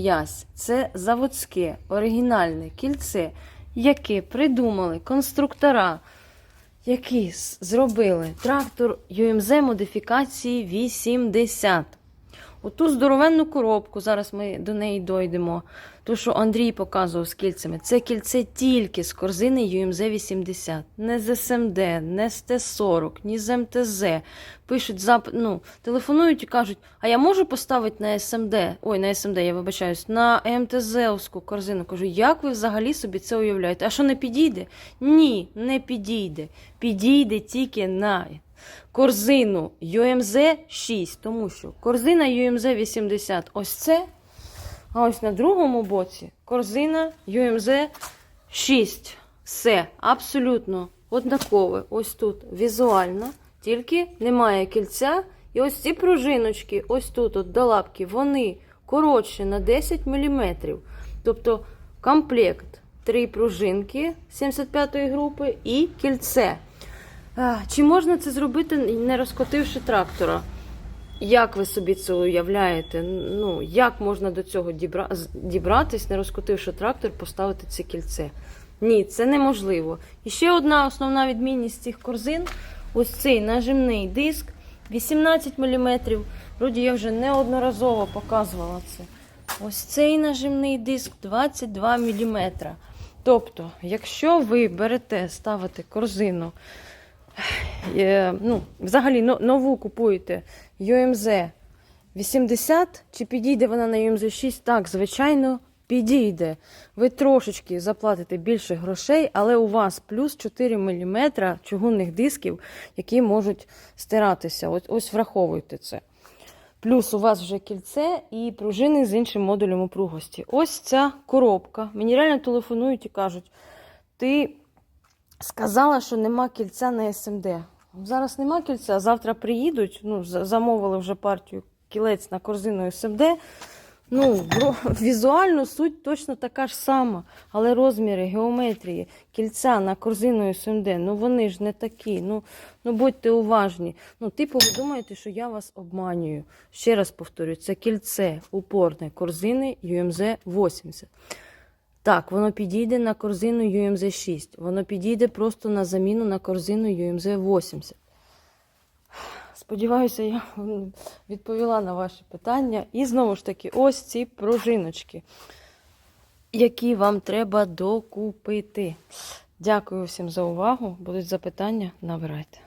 Ясь це заводське оригінальне кільце, яке придумали конструктора, які зробили трактор UMZ модифікації 80. Оту здоровенну коробку, зараз ми до неї дойдемо. То, що Андрій показував з кільцями, це кільце тільки з корзини UMZ 80. Не з СМД, не з Т-40, ні з МТЗ. Пишуть зап... ну, телефонують і кажуть, а я можу поставити на СМД, ой, на СМД, я вибачаюсь, на МТЗовську корзину. Кажу, як ви взагалі собі це уявляєте? А що не підійде? Ні, не підійде. Підійде тільки на корзину UMZ 6, тому що корзина UMZ 80 ось це, а ось на другому боці корзина UMZ 6. Все абсолютно однакове. Ось тут візуально, тільки немає кільця. І ось ці пружиночки, ось тут, от до лапки, вони коротші на 10 мм. Тобто комплект три пружинки 75-ї групи і кільце. Чи можна це зробити, не розкотивши трактора? Як ви собі це уявляєте? Ну, як можна до цього дібра... дібратись, не розкотивши трактор, поставити це кільце? Ні, це неможливо. І ще одна основна відмінність цих корзин ось цей нажимний диск 18 мм. Вроді я вже неодноразово показувала це. Ось цей нажимний диск 22 мм. Тобто, якщо ви берете, ставите корзину ну, взагалі нову купуєте UMZ 80, чи підійде вона на UMZ 6? Так, звичайно, підійде. Ви трошечки заплатите більше грошей, але у вас плюс 4 мм чугунних дисків, які можуть стиратися. Ось, ось враховуйте це. Плюс у вас вже кільце і пружини з іншим модулем упругості. Ось ця коробка. Мені реально телефонують і кажуть: ти сказала, що нема кільця на СМД. Зараз нема кільця, завтра приїдуть. Ну, замовили вже партію кілець на корзину СМД. Ну, візуально суть точно така ж сама, але розміри, геометрії, кільця на корзину СМД, ну вони ж не такі. Ну, ну будьте уважні. Ну, типу, ви думаєте, що я вас обманюю. Ще раз повторюю, це кільце упорне корзини UMZ 80. Так, воно підійде на корзину UMZ 6. Воно підійде просто на заміну на корзину UMZ 80. Сподіваюся, я відповіла на ваші питання. І знову ж таки, ось ці пружиночки, які вам треба докупити. Дякую всім за увагу. Будуть запитання, набирайте.